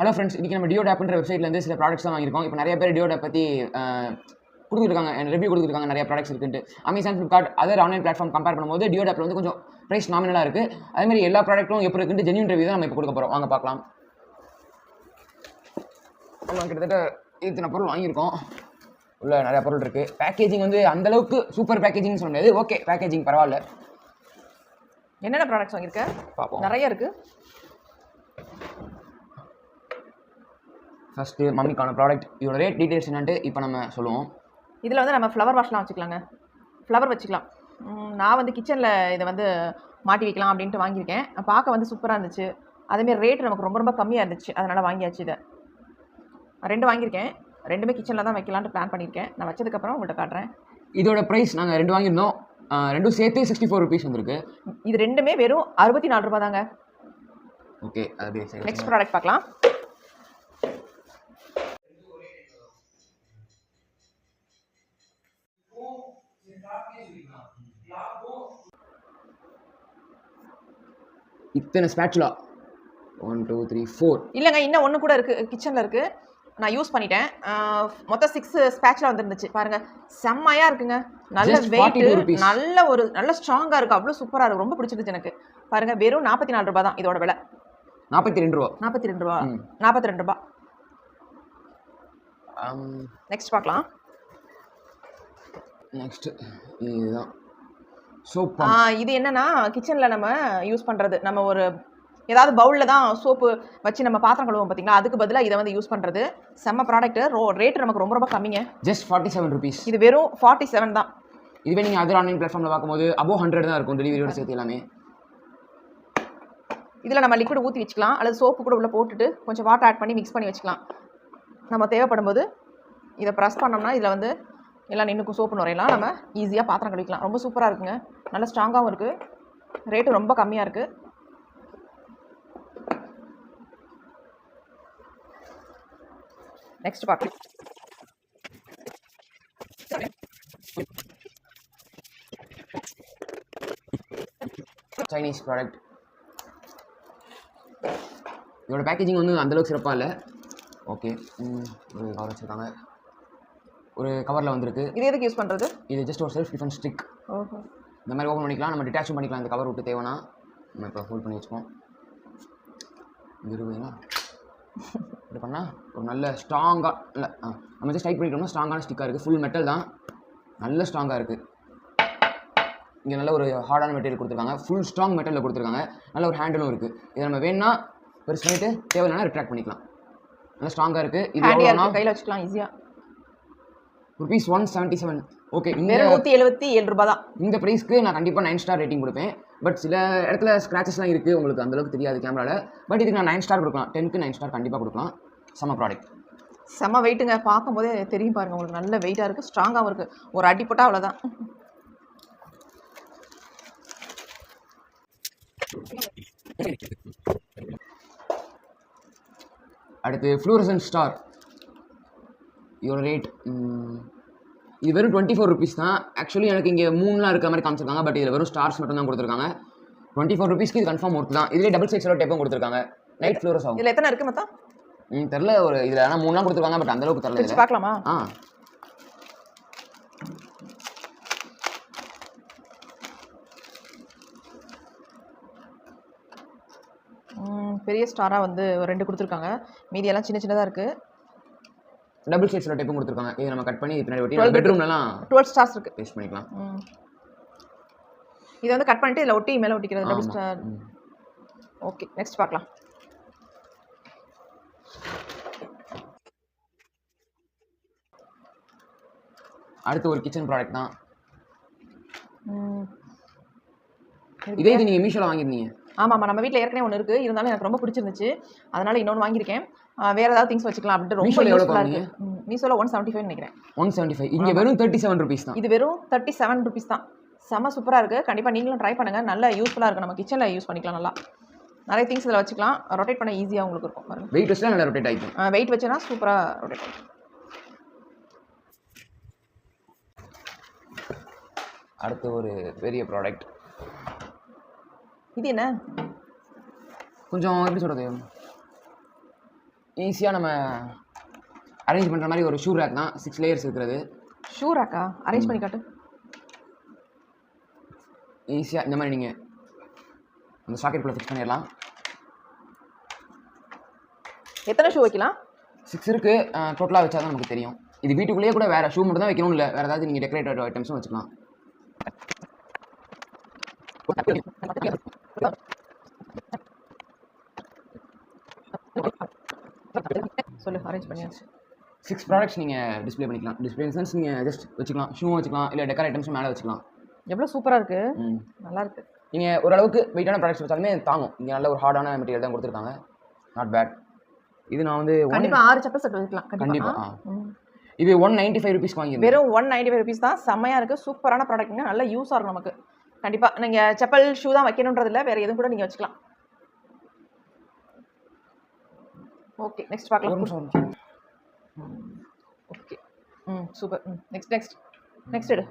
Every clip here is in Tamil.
ஹலோ ஃப்ரெண்ட்ஸ் இன்றைக்கி நம்ம டியோ டேப்ன்ற வெப்சைட்லேருந்து சில ப்ராடக்ட்ஸ் தான் வாங்கியிருக்கோம். இப்போ நிறைய பேர் டியோ டேப் பற்றி கொடுத்துருக்காங்க ரிவ்யூ கொடுத்துருக்காங்க நிறைய ப்ராடக்ட்ஸ் இருக்குன்ட்டு. Amazon Flipkart other online platform compare பண்ணும்போது டியோ டேப்பில் வந்து கொஞ்சம் ப்ரைஸ் நாமினலாக இருக்குது அதேமாதிரி எல்லா ப்ராடக்ட்டும் எப்படி இருக்குன்ட்டு ஜென்யூன் ரிவ்யூ தான் நம்ம இப்போ கொடுக்க போகிறோம் வாங்க பார்க்கலாம். நம்ம கிட்டத்தட்ட இத்தனை பொருள் வாங்கியிருக்கோம். உள்ள நிறைய பொருள் இருக்குது பேக்கேஜிங் வந்து அந்தளவுக்கு சூப்பர் பேக்கேஜிங்னு சொல்ல முடியாது. ஓகே பேக்கேஜிங் பரவாயில்ல. என்னென்ன ப்ராடக்ட்ஸ் வாங்கியிருக்க? பார்ப்போம். நிறைய இருக்கு. ஃபஸ்ட்டு மம்மிக்கான ப்ராடக்ட் இதோட ரேட் டீட்டெயில்ஸ் என்னன்ட்டு இப்போ நம்ம சொல்லுவோம். இதில் வந்து நம்ம ஃப்ளவர் வாஷ்லாம் வச்சுக்கலாங்க. ஃப்ளவர் வச்சுக்கலாம். நான் வந்து கிச்சனில் இதை வந்து மாட்டி வைக்கலாம் அப்படின்ட்டு வாங்கியிருக்கேன். பார்க்க வந்து சூப்பராக இருந்துச்சு. அதேமாரி ரேட் நமக்கு ரொம்ப ரொம்ப கம்மியாக இருந்துச்சு. அதனால் வாங்கியாச்சு இதை. ரெண்டு வாங்கியிருக்கேன். ரெண்டுமே கிச்சனில் தான் வைக்கலான்ட்டு பிளான் பண்ணியிருக்கேன். நான் வச்சதுக்கப்புறம் உங்கள்கிட்ட காட்டுறேன். இதோட ப்ரைஸ் நாங்கள் ரெண்டு வாங்கியிருந்தோம். ரெண்டும் சேர்த்து சிக்ஸ்டி ஃபோர் ருபீஸ் வந்திருக்கு. இது ரெண்டுமே வெறும் அறுபத்தி நாலு ரூபா தாங்க. ஓகே அது நெக்ஸ்ட் ப்ராடக்ட் பார்க்கலாம். இத்தனை ஸ்பேச்சுலா ஒன் டூ த்ரீ ஃபோர் இல்லைங்க இன்னும் ஒன்று கூட இருக்குது கிச்சனில் இருக்குது நான் யூஸ் பண்ணிட்டேன். மொத்தம் சிக்ஸ் ஸ்பேட்சில் வந்துருந்துச்சு. பாருங்கள் செம்மையாக இருக்குங்க. நல்ல Just 42 வெயிட். நல்ல ஒரு நல்ல ஸ்ட்ராங்காக இருக்குது அவ்வளோ சூப்பராக இருக்குது ரொம்ப பிடிச்சிருந்துச்சு எனக்கு. பாருங்கள் வெறும் நாற்பத்தி நாலு ரூபா தான் இதோட விலை. நாற்பத்தி ரெண்டு ரூபா. நாற்பத்தி ரெண்டு ரூபா. நாற்பத்தி ரெண்டு ரூபா. நெக்ஸ்ட் பார்க்கலாம். நெக்ஸ்ட்டு இதுதான். சோப் இது என்னன்னா கிச்சனில் நம்ம யூஸ் பண்ணுறது நம்ம ஒரு ஏதாவது பவுலில் தான் சோப்பு வச்சு நம்ம பாத்திரம் கழுவோம் பார்த்தீங்களா அதுக்கு பதிலாக இதை வந்து யூஸ் பண்ணுறது செம்ம ப்ராடக்ட் ரோ ரேட் நமக்கு ரொம்ப ரொம்ப கம்மிங்க. ஜஸ்ட் ஃபார்ட்டி செவன் ருபீஸ் இது வெறும் ஃபார்ட்டி செவன் தான். இதுவே நீங்கள் அதர் ஆன்லைன் பிளாட்ஃபார்மில் பார்க்கும்போது அபோவ் ஹண்ட்ரட் தான் இருக்கும் டெலிவரியோட சேர்த்து எல்லாமே. இதில் நம்ம லிக்விட் ஊற்றி வச்சுக்கலாம். அல்லது சோப்பு கூட உள்ள போட்டுட்டு கொஞ்சம் வாட்டர் ஆட் பண்ணி மிக்ஸ் பண்ணி வச்சுக்கலாம். நம்ம தேவைப்படும் போது இதை ப்ரெஸ் பண்ணோம்னா இதில் வந்து எல்லாம் நின்றுக்கும் சோப்பு நுரையெல்லாம் நம்ம ஈஸியாக பாத்திரம் கழுவிக்கலாம். ரொம்ப சூப்பராக இருக்குங்க. நல்ல ஸ்ட்ராங்காகவும் இருக்குது ரேட்டு ரொம்ப கம்மியாக இருக்குது நெக்ஸ்ட் பார்க்கலாம் சைனீஸ் ப்ராடக்ட் இதோட பேக்கேஜிங் வந்து அந்தளவுக்கு சிறப்பாக இல்லை. ஓகே ஒரு கவர் வச்சுருக்காங்க. ஒரு கவரில் வந்திருக்கு. இது எதுக்கு யூஸ் பண்ணுறது இது ஜஸ்ட் ஒரு செல்ஃப் டிஃபென்ஸ் ஸ்டிக் ஓஹோ. இந்த மாதிரி ஓப்பன் பண்ணிக்கலாம். நம்ம டிட்டாச்சும் பண்ணிக்கலாம். இந்த கவர் விட்டு தேவைன்னா. நம்ம இப்போ ஹோல்ட் பண்ணி வச்சுப்போம் இது இருக்குதுங்களா இப்படி பண்ணால் ஒரு நல்ல ஸ்ட்ராங்காக இல்லை ஆ. நம்ம ஜஸ்ட் டைட் பண்ணிட்டோம்னா ஸ்ட்ராங்கான ஸ்டிக்காக இருக்குது ஃபுல் மெட்டல் தான். நல்ல ஸ்ட்ராங்காக இருக்குது இங்கே நல்ல ஒரு ஹார்டான மெட்டீரியல் கொடுத்துருக்காங்க. ஃபுல் ஸ்ட்ராங் மெட்டலில் கொடுத்துருக்காங்க. நல்ல ஒரு ஹேண்டிலும் இருக்குது இதை நம்ம வேணும்னா பெருசு பண்ணிவிட்டு தேவையான ரிட்ராக்ட் பண்ணிக்கலாம். நல்லா ஸ்ட்ராங்காக இருக்குது இது கையில் வச்சுக்கலாம். ஈஸியாக rupees one seventy seven okay இந்த நூற்றி எழுபத்தி ஏழு ரூபா தான் இந்த ப்ரைஸ்க்கு நான் கண்டிப்பாக நைன் ஸ்டார் ரேட்டிங் கொடுப்பேன். பட் சில இடத்துல ஸ்க்ராச்சஸ்லாம் இருக்குது உங்களுக்கு அந்தளவுக்கு தெரியாது கேமராவில் பட் இதுக்கு நான் நைன் ஸ்டார் கொடுக்கலாம். டென்க்கு நைன் ஸ்டார் கண்டிப்பாக கொடுக்கலாம். செம்ம ப்ராடக்ட் செம்ம வெயிட்டுங்க பார்க்கும்போதே தெரியும் பாருங்க உங்களுக்கு நல்ல வெயிட்டாக இருக்குது ஸ்ட்ராங்காகவும் இருக்குது ஒரு அடி போட்டால் அவ்வளோதான் அடுத்து ஃப்ளூரசன் ஸ்டார் இதோட ரேட் இது வெறும் டுவெண்ட்டி ஃபோர் ருபீஸ் தான். ஆக்சுவலி எனக்கு இங்கே மூணுலாம் இருக்க மாதிரி காமிச்சிருக்காங்க பட் இதில் வெறும் ஸ்டார்ஸ் மட்டும் தான் கொடுத்துருக்காங்க. டுவெண்ட்டி ஃபோர் ருபீஸ்க்கு இது கன்ஃபார்ம் ஒர்க் தான். இதுலேயே டபுள் சைஸோட டேப்பும் கொடுத்துருக்காங்க. லைட் ஃப்ளூரஸ் ஆகும் இதில் எத்தனை இருக்குது மொத்தம்? ம் தெரில ஒரு இதில் ஆனால் மூணுலாம் கொடுத்துருக்காங்க பட் அந்தளவுக்கு தரல இதில். பார்க்கலாமா? ஆ. பெரிய ஸ்டாராக வந்து ஒரு ரெண்டு கொடுத்துருக்காங்க. மீதி எல்லாம் சின்ன சின்னதாக இருக்குது டபுள் சைஸோட டேப்பும் கொடுத்துருக்காங்க. இது நம்ம கட் பண்ணி பின்னாடி ஒட்டி பெட்ரூம்லலாம் டுவெல் ஸ்டார்ஸ் இருக்குது பேஸ்ட் பண்ணிக்கலாம். இதை வந்து கட் பண்ணிட்டு இதில் ஒட்டி மேலே ஒட்டிக்கிறது டபுள். ஸ்டார். ஓகே நெக்ஸ்ட் பார்க்கலாம். அடுத்து ஒரு கிச்சன் ப்ராடக்ட் தான். இதே இது நீங்கள் மீஷோவில் வாங்கியிருந்தீங்க. ஆமாம் நம்ம வீட்டில் ஏற்கனவே ஒன்று இருக்குது இருந்தாலும் எனக்கு ரொம்ப பிடிச்சிருந்துச்சு. அதனால இன்னொன்று வாங்கியிருக்கேன். வேற ஏதாவது திங்ஸ் வச்சுக்கலாம் அப்படின்ட்டு ரொம்ப யூஸ்ஃபுல்லாக? இருக்குது மீஷோவில் ஒன் செவன்ட்டி ஃபைவ் நினைக்கிறேன். ஒன் செவன்ட்டி ஃபைவ் இங்கே வெறும் தேர்ட்டி செவன் ருபீஸ் தான். இது வெறும் தேர்ட்டி செவன் ருபீஸ் தான் செம்ம சூப்பராக இருக்குது கண்டிப்பாக நீங்களும் ட்ரை பண்ணுங்கள் நல்லா யூஸ்ஃபுல்லாக இருக்குது நம்ம கிச்சனில் யூஸ் பண்ணிக்கலாம் நல்லா. நிறைய திங்ஸ் இதில் வச்சுக்கலாம். ரொட்டேட் பண்ண ஈஸியாக உங்களுக்கு இருக்கும். பாருங்க. வெயிட் வச்சுலாம் நல்லா ரொட்டேட் ஆகிக்கும் வெயிட் வச்சேன்னா சூப்பராக ரொட்டேட் பண்ணும் அடுத்து ஒரு பெரிய ப்ராடக்ட் இது என்ன? கொஞ்சம் எப்படி சொல்கிறது ஈஸியாக நம்ம அரேஞ்ச் பண்ணுற மாதிரி ஒரு ஷூ ரேக் தான். சிக்ஸ் லேயர்ஸ் இருக்கிறது. ஷூராக்கா அரேஞ்ச் பண்ணி காட்டு. ஈஸியாக இந்த மாதிரி நீங்கள் அந்த சாக்கெட்டுக்குள்ளே ஃபிக்ஸ் பண்ணிடலாம். எத்தனை ஷூ வைக்கலாம்? சிக்ஸ் இருக்குது டோட்டலாக வச்சா தான் நமக்கு தெரியும். இது வீட்டுக்குள்ளேயே கூட வேறு ஷூ மட்டும் தான் வைக்கணும் இல்லை. வேறு ஏதாவது நீங்கள் டெக்கரேட்டட் ஐட்டம்ஸும் வச்சுக்கலாம். சொல்லு அரேஞ்ச் பண்ணியாச்சு. சிக்ஸ் ப்ராடக்ட்ஸ் நீங்கள் டிஸ்ப்ளே பண்ணிக்கலாம். டிஸ்பிளே சென்ஸ் நீங்கள் ஜஸ்ட் வச்சுக்கலாம். ஷூ வச்சுக்கலாம். இல்லை டெக்கர் ஐட்டம்ஸும் மேலே வச்சுக்கலாம். எவ்வளோ சூப்பராக இருக்கு. ம். நல்லா இருக்கு. நீங்கள் ஓரளவுக்கு வெயிட்டான ப்ராடக்ட்ஸ் வச்சாலுமே தாங்கும். இங்கே நல்ல ஒரு ஹார்டான மெட்டீரியல் தான் கொடுத்துருக்காங்க. நாட் பேட் இது நான் வந்து ஒன் கண்டிப்பா ஆறு செப்பல் செட் வைக்கலாம் கண்டிப்பா, கண்டிப்பா ஆ. ம். இது ஒன் நைன்ட்டி ஃபைவ் ருபீஸ் வாங்கியிருந்தேன். வெறும் ஒன் நைன்டி ஃபைவ் ருபீஸ் தான். செம்மையா இருக்கு. சூப்பரான ப்ராடக்ட்ங்க நல்ல யூஸாக இருக்கும் நமக்கு. கண்டிப்பா. நீங்க செப்பல் ஷூ தான் வைக்கணுன்றது இல்லை வேற எதுவும் கூட நீங்க வச்சுக்கலாம். ஓகே நெக்ஸ்ட் பார்க்கலாம். Okay hmm super hmm next next next எடு.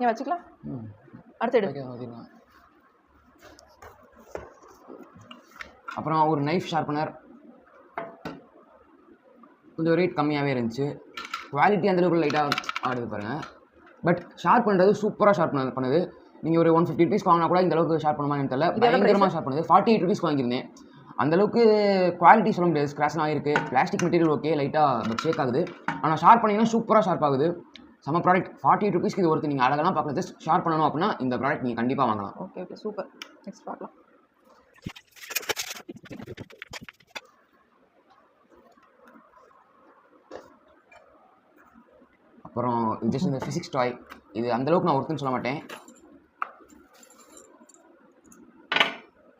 ஏன் வச்சுக்கலாம்? ம். அடுத்து எடு. அப்புறம் ஒரு நைஃப் ஷார்ப்பனர் கொஞ்சம் ரேட் கம்மியாகவே இருந்துச்சு. குவாலிட்டி அந்தளவுக்கு லைட்டாக ஆடுது பாருங்கள் பட் ஷார்ப் பண்ணுறது சூப்பராக ஷார்ப் பண்ண பண்ணுது. நீங்கள் ஒரு ஒன் ஃபிஃப்டி ருபீஸ் வாங்கினா கூட இந்த அளவுக்கு ஷார்ப் பண்ணுமான்னு தெரியல. பயங்கரமாக ஷார்ப் பண்ணுது. ஃபார்ட்டி எயிட் ருபீஸ் வாங்கியிருந்தேன். அந்த அளவுக்கு குவாலிட்டி சொல்ல முடியாது. ஸ்க்ராச்லாம் ஆகிருக்கு பிளாஸ்டிக் மெட்டீரியல் ஓகே லைட்டாக ஷேக் ஆகுது. ஆனால் ஷார்ப் பண்ணிங்கன்னா சூப்பராக ஷார்ப் ஆகுது. செம்ம ப்ராடக்ட் ஃபார்ட்டி எயிட் ருபீஸ்க்கு இது ஒருத்தர் நீங்கள் அழகெல்லாம் பார்க்கல ஜஸ்ட் ஷார்ப் பண்ணணும் அப்படின்னா இந்த ப்ராடக்ட் நீங்கள் கண்டிப்பாக வாங்கலாம். ஓகே ஓகே சூப்பர் நெக்ஸ்ட் பார்க்கலாம். அப்புறம் ஜஸ்ட் இந்த ஃபிசிக்ஸ் டாய் இது அந்தளவுக்கு நான் ஒருத்தன்னு சொல்ல மாட்டேன்.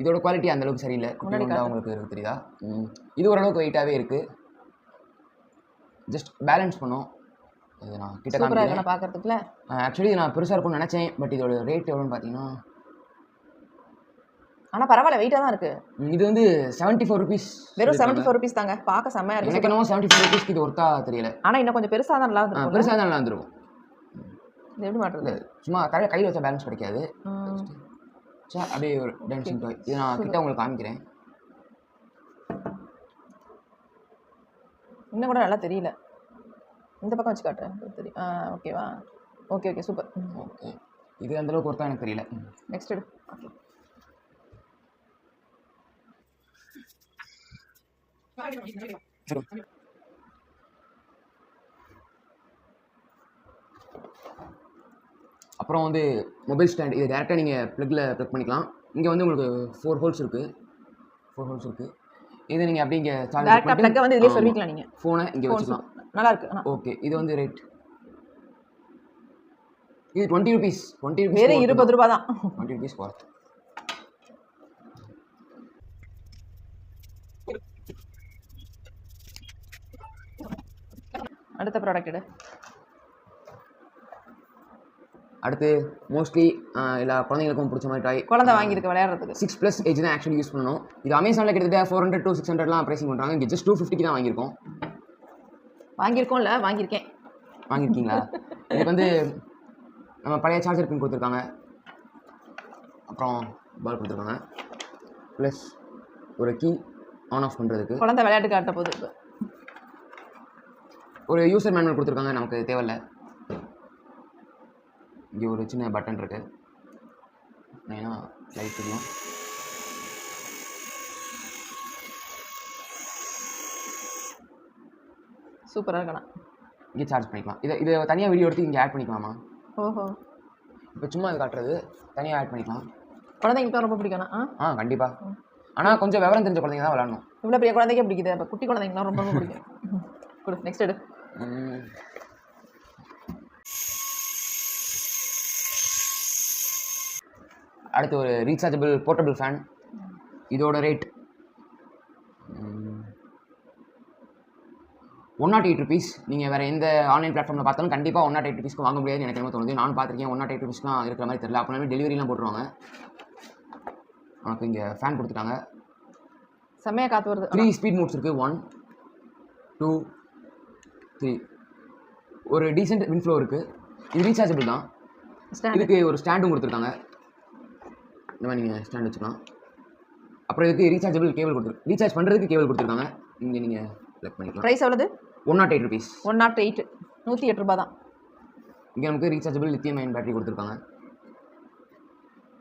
இதோட குவாலிட்டி அந்தளவுக்கு சரியில்லை. குட்டி குண்டா. உங்களுக்கு தெரியுதா. இது ஓரளவுக்கு வெயிட்டாகவே இருக்குது ஜஸ்ட் பேலன்ஸ் பண்ணும். இது நான் கிட்ட பார்க்கறதுக்குல ஆக்சுவலி நான் பெருசாக இருக்கும்னு நினச்சேன். பட் இதோட ரேட் எவ்வளோன்னு பார்த்தீங்கன்னா ஆனா பரவாயில்ல வெயிட்டாக தான் இருக்கு. ம், இது வந்து செவன்ட்டி ஃபோர் ருபீஸ் வெறும் செவன்ட்டி ஃபோர் ருபீஸ் தாங்க. பார்க்க செம்மையா இருக்கு எனக்கு என்னமோ செவன்ட்டி ஃபோர் ருபீஸ்க்கு இது ஒர்த்தா தெரியல. ஆனா இன்னும் கொஞ்சம் பெருசா தான் நல்லா இருந்திருக்கும் பெருசாக தான் நல்லா இருந்திருக்கும். எப்படி மாட்டுறது? சும்மா கையில் கையில் வச்சா பேலன்ஸ் கிடைக்காது. சரி அப்படியே ஒரு டான்ஸிங் டாய் இது நான் கிட்ட உங்களுக்கு காமிக்கிறேன். இன்னும் கூட நல்லா தெரியல. இந்த பக்கம் வச்சு காட்டுறேன். தெரியும் ஆ ஓகேவா ஓகே ஓகே சூப்பர் ஓகே இது அந்த அளவுக்கு ஒருத்தா எனக்கு தெரியல. நெக்ஸ்ட் ஓகே அப்புறம் வந்து மொபைல் ஸ்டாண்ட் இது டேரெக்டாக நீங்கள் ப்ளக்கில் ப்ளக் பண்ணிக்கலாம். இங்கே வந்து உங்களுக்கு ஃபோர் ஹோல்ஸ் இருக்குது ஃபோர் ஹோல்ஸ் இருக்குது இது நீங்கள் அப்படியே இங்கே டேரக்டா பிளக்க வந்து சார்ஜ் சொல்லிக்கலாம் நீங்க. ஃபோனை இங்கே வச்சுக்கலாம். நல்லா இருக்கு. ஓகே இது வந்து ரேட் இது டுவெண்ட்டி ருபீஸ் டுவெண்ட்டி ருபீஸ் இருபது ரூபா தான். டுவெண்ட்டி ருபீஸ் ஒர்த் அடுத்த ப்ராடக்ட் எடு. அடுத்து மோஸ்ட்லி எல்லா குழந்தைங்களுக்கும் பிடிச்ச மாதிரி டாய் குழந்தை வாங்கியிருக்கு விளையாடுறதுக்கு. சிக்ஸ் ப்ளஸ் ஏஜ் தான் ஆக்சுவலி யூஸ் பண்ணணும். இது அமேசானில் கிட்டத்தட்ட ஃபோர் ஹண்ட்ரட் டூ சிக்ஸ் ஹண்ட்ரட்லாம் ப்ரைசிங் பண்ணுறாங்க இங்கே ஜஸ்ட் டூ ஃபிஃப்டிக்கு தான் வாங்கியிருக்கோம். வாங்கியிருக்கோம்ல வாங்கியிருக்கேன். வாங்கியிருக்கீங்களா? இதுக்கு வந்து நம்ம பழைய சார்ஜர் பின் கொடுத்துருக்காங்க. அப்புறம் பால் கொடுத்துருக்காங்க. ப்ளஸ் ஒரு கீ ஆன் ஆஃப் பண்ணுறதுக்கு குழந்தை விளையாட்டு காட்ட போகுது ஒரு யூசர் மேனுவல் கொடுத்துருக்காங்க நமக்கு தேவையில்ல. இங்கே ஒரு சின்ன பட்டன் இருக்கு. ஏன்னா லைட் தெரியும் சூப்பராக இருக்கணும் இங்கே சார்ஜ் பண்ணிக்கலாம். இதை இதை தனியாக வீடியோ எடுத்து இங்கே ஆட் பண்ணிக்கலாமா? ஓஹோ. இப்போ சும்மா இது காட்டுறது. தனியாக ஆட் பண்ணிக்கலாம். குழந்தைங்களுக்கு ரொம்ப பிடிக்கணும் ஆ? ஆ கண்டிப்பாக ஆனால் கொஞ்சம் விவரம் தெரிஞ்ச குழந்தைங்க தான் விளாடணும். இவ்வளோ பெரிய குழந்தைக்கே பிடிக்குது அப்போ குட்டி குழந்தைங்கலாம் ரொம்ப ரொம்ப பிடிக்கும். கொடு நெக்ஸ்ட் எடு. அடுத்து ஒரு ரீசார்ஜபிள் போர்ட்டபிள் ஃபேன் இதோட rate one not eight rupees நீங்கள் வேறு எந்த ஆன்லைன் பிளாட்ஃபார்மில் பார்த்தாலும் கண்டிப்பாக ஒன் நாட் எயிட் ருபீஸ்க்கு வாங்க முடியாதுன்னு எனக்கு என்ன தோணுது. நானும் பார்த்துருக்கேன் ஒன் நாட் எயிட் ருபீஸ்லாம் இருக்கிற மாதிரி தெரியல. அப்படின்னாலும் டெலிவரிலாம் போட்டுருவாங்க. உனக்கு இங்கே ஃபேன் கொடுத்துட்டாங்க. செம்மையாக காற்று வருது. த்ரீ ஸ்பீட் மோட்ஸ் இருக்குது ஒன் டூ த்ரீ ஒரு டீசென்ட் வின் ஃப்ளோ இருக்குது இது ரீசார்ஜபிள் தான். ஸ்டாண்ட் இதுக்கு ஒரு ஸ்டாண்டும் கொடுத்துருக்காங்க. இந்த மாதிரி நீங்கள் ஸ்டாண்ட் வச்சுக்கலாம். அப்புறம் இதுக்கு ரீசார்ஜபிள் கேபிள் கொடுத்துரு ரீசார்ஜ் பண்ணுறதுக்கு கேபிள் கொடுத்துருக்காங்க. இங்கே நீங்கள் செலக்ட் பண்ணிக்கலாம். ப்ரைஸ் எவ்வளவு one nought eight rupees one nought eight நூற்றி எட்டு ரூபா தான். இங்கே நமக்கு ரீசார்ஜபிள் லித்தியம் அயன் பேட்டரி கொடுத்துருக்காங்க.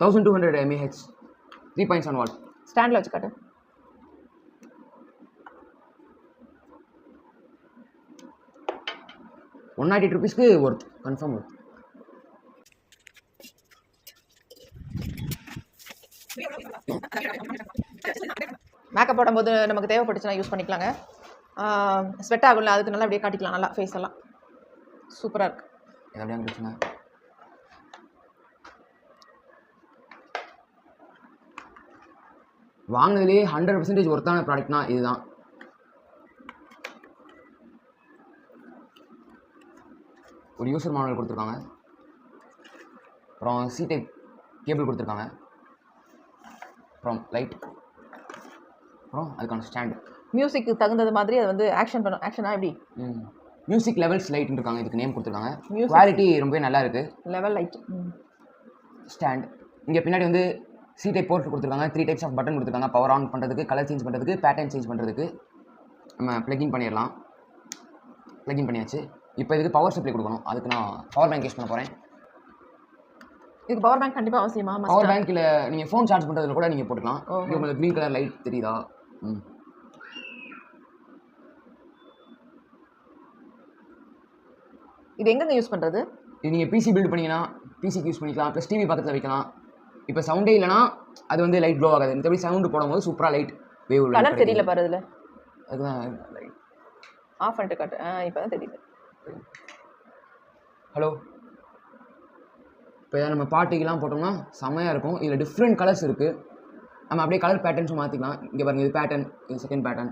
Thousand two hundred mAh three point seven watt ஸ்டாண்டில் வச்சு காட்டு. ஒன் நாட் எயிட் ருபீஸ்க்கு ஒர்த் கன்ஃபார்ம் ஒர்த் மேக்கப் போடும்போது நமக்கு தேவைப்பட்டுச்சுன்னா யூஸ் பண்ணிக்கலாங்க. ஸ்வெட் ஆகும்ல அதுக்கு நல்லா அப்படியே காட்டிக்கலாம் நல்லா ஃபேஸ் எல்லாம். சூப்பராக இருக்கு. எப்படியா அப்படியே வாங்கினதுலேயே ஹண்ட்ரட் பர்சன்டேஜ் ஒர்த்தான ப்ராடக்ட்னா இதுதான். ஒரு யூசர் மாடல் கொடுத்துருக்காங்க. அப்புறம் சி டைப் கேபிள் கொடுத்துருக்காங்க. அப்புறம் லைட் அப்புறம் அதுக்கான ஸ்டாண்டு மியூசிக்கு தகுந்தது மாதிரி அது வந்து ஆக்ஷன் பண்ணும் ஆக்ஷனா எப்படி? மியூசிக் லெவல்ஸ் லைட்னு இருக்காங்க. இதுக்கு நேம் கொடுத்துருக்காங்க. குவாலிட்டி ரொம்பவே நல்லா இருக்குது லெவல் லைட் ஸ்டாண்ட் இங்கே பின்னாடி வந்து சி டைப் போர்ட் கொடுத்துருக்காங்க. த்ரீ டைப்ஸ் ஆஃப் பட்டன் கொடுத்துருக்காங்க. பவர் ஆன் பண்ணுறதுக்கு கலர் சேஞ்ச் பண்ணுறதுக்கு பேட்டர்ன் சேஞ்ச் பண்ணுறதுக்கு நம்ம ப்ளகின் பண்ணிடலாம். ப்ளகின் பண்ணியாச்சு. இப்போ இதுக்கு பவர் சப்ளை கொடுக்கணும். அதுக்கு நான் பவர் பேங்க் யூஸ் பண்ண போகிறேன் இதுக்கு பவர் பேங்க் கண்டிப்பாக அவசியமா பவர்? பேங்க்கில் நீங்கள் ஃபோன் சார்ஜ் பண்ணுறதுல கூட நீங்கள் போட்டுக்கலாம். இங்கே உங்களுக்கு க்ரீன் கலர் லைட் தெரியுதா? ம். இது எங்கெங்க யூஸ் பண்ணுறது இது நீங்கள் பிசி பில்ட் பண்ணிங்கன்னா பிசிக்கு யூஸ் பண்ணிக்கலாம். ப்ளஸ் டிவி பக்கத்தில் வைக்கலாம். இப்போ சவுண்டே இல்லைனா அது வந்து லைட் க்ளோ ஆகாது. மற்றபடி சவுண்டு போடும்போது சூப்பராக லைட் வேவ் கலர் தெரியல பாரு இதில். அதுதான் லைட் ஆஃப் பண்ணிட்டு காட்டு. ஆ இப்போ தான் தெரியுது. ஹலோ இப்போ இதை நம்ம பாட்டிக்கெலாம் போட்டோம்னா செம்மையாக இருக்கும். இதில் டிஃப்ரெண்ட் கலர்ஸ் இருக்குது நம்ம அப்படியே கலர் பேட்டர்ன்ஸும் மாற்றிக்கலாம் இங்கே பாருங்க இது பேட்டர்ன் இது செகண்ட் பேட்டர்ன்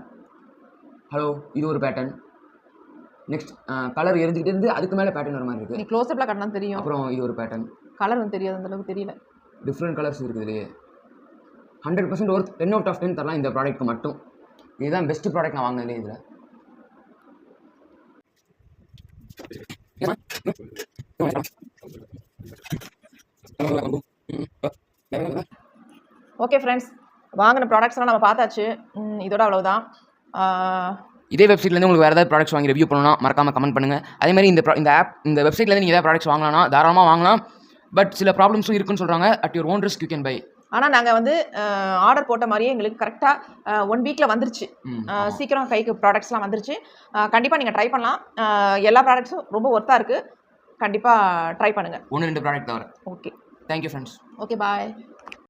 ஹலோ இது ஒரு பேட்டர்ன் நெக்ஸ்ட் கலர் எரிஞ்சுக்கிட்டு இருந்து அதுக்கு மேலே பேட்டர்ன் வர மாதிரி இருக்குது நீ க்ளோஸ்அப்பில் காட்டினா தெரியும். அப்புறம் இது ஒரு பேட்டர்ன் கலர் வந்து தெரியாது அந்த அளவுக்கு தெரியல. டிஃப்ரெண்ட் கலர்ஸ் இருக்குது இதுலேயே. Hundred percent worth ten out of ten தரலாம் இந்த ப்ராடக்ட்க்கு மட்டும். இதுதான் பெஸ்ட் ப்ராடக்ட் நான் வாங்கினதுலே இதில். ஓகே ஃப்ரெண்ட்ஸ் வாங்கின ப்ராடக்ட்ஸ்லாம் நம்ம பார்த்தாச்சு. இதோட அவ்வளோதான் இதே வெப்சைட்லேருந்து உங்களுக்கு வேறு ஏதாவது ப்ராடக்ட்ஸ் வாங்கி ரிவ்யூ பண்ணணும்னா மறக்காமல் கமெண்ட் பண்ணுங்கள் அதே மாதிரி இந்த இந்த ஆப் இந்த வெப்சைட்லேருந்து நீங்கள் ஏதாவது ப்ராடக்ட்ஸ் வாங்கலாம்னா தாராளமாக வாங்கலாம். பட் சில ப்ராப்ளம்ஸும் இருக்குன்னு சொல்கிறாங்க at your own risk you can buy ஆனால் நாங்கள் வந்து ஆர்டர் போட்ட மாதிரியே எங்களுக்கு கரெக்டாக ஒன் வீக்கில் வந்துருச்சு. சீக்கிரம் கைக்கு ப்ராடக்ட்ஸ்லாம் வந்துருச்சு. கண்டிப்பாக நீங்கள் ட்ரை பண்ணலாம். எல்லா ப்ராடக்ட்ஸும் ரொம்ப ஒர்த்தாக இருக்குது கண்டிப்பாக ட்ரை பண்ணுங்கள் ஒன்று ரெண்டு ப்ராடக்ட் தவிர. Okay thank you friends okay bye